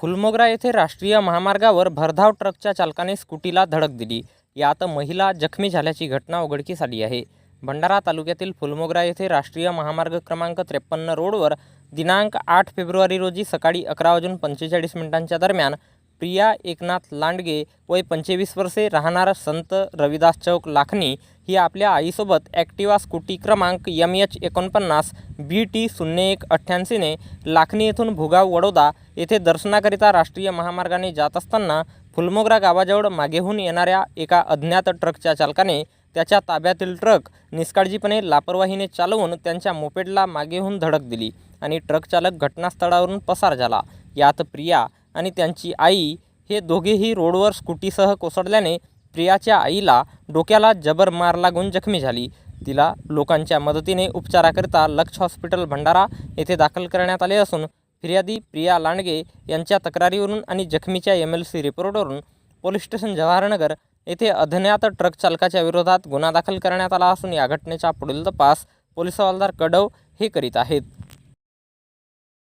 फुलमोगरा येथे राष्ट्रीय महामार्गावर भरधाव ट्रकच्या चालकाने स्कूटीला धडक दिली. यात महिला जखमी झाल्याची घटना उघडकीस आली आहे. भंडारा तालुक्यातील फुलमोगरा येथे राष्ट्रीय महामार्ग क्रमांक त्रेपन्न रोडवर दिनांक आठ फेब्रुवारी रोजी सकाळी अकरा वाजून पंचेचाळीस मिनिटांच्या दरम्यान प्रिया एकनाथ लांडगे वय पंचवीस वर्षे राहणार संत रविदास चौक लाखणी ही आपल्या आईसोबत ॲक्टिवा स्कूटी क्रमांक एम एच एकोणपन्नास बी टी शून्य एक अठ्ठ्याऐंशीने लाखणी येथून भुगाव वडोदा येथे दर्शनाकरिता राष्ट्रीय महामार्गाने जात असताना फुलमोगरा गावाजवळ मागेहून येणाऱ्या एका अज्ञात ट्रकच्या चालकाने त्याच्या ताब्यातील ट्रक निष्काळजीपणे लापरवाहीने चालवून त्यांच्या मोपेडला मागेहून धडक दिली आणि ट्रक चालक घटनास्थळावरून पसार झाला. यात प्रिया आणि त्यांची आई हे दोघेही रोडवर स्कूटीसह कोसळल्याने प्रियाच्या आईला डोक्याला जबर मार लागून जखमी झाली. तिला लोकांच्या मदतीने उपचाराकरिता लक्ष हॉस्पिटल भंडारा येथे दाखल करण्यात आले असून फिर्यादी प्रिया लांडगे यांच्या तक्रारीवरून आणि जखमीच्या एम एल सी रिपोर्टवरून पोलीस स्टेशन जवाहरनगर येथे अज्ञात ट्रक चालकाच्या विरोधात गुन्हा दाखल करण्यात आला असून या घटनेचा पुढील तपास पोलीस हवालदार कडव हे करीत आहेत.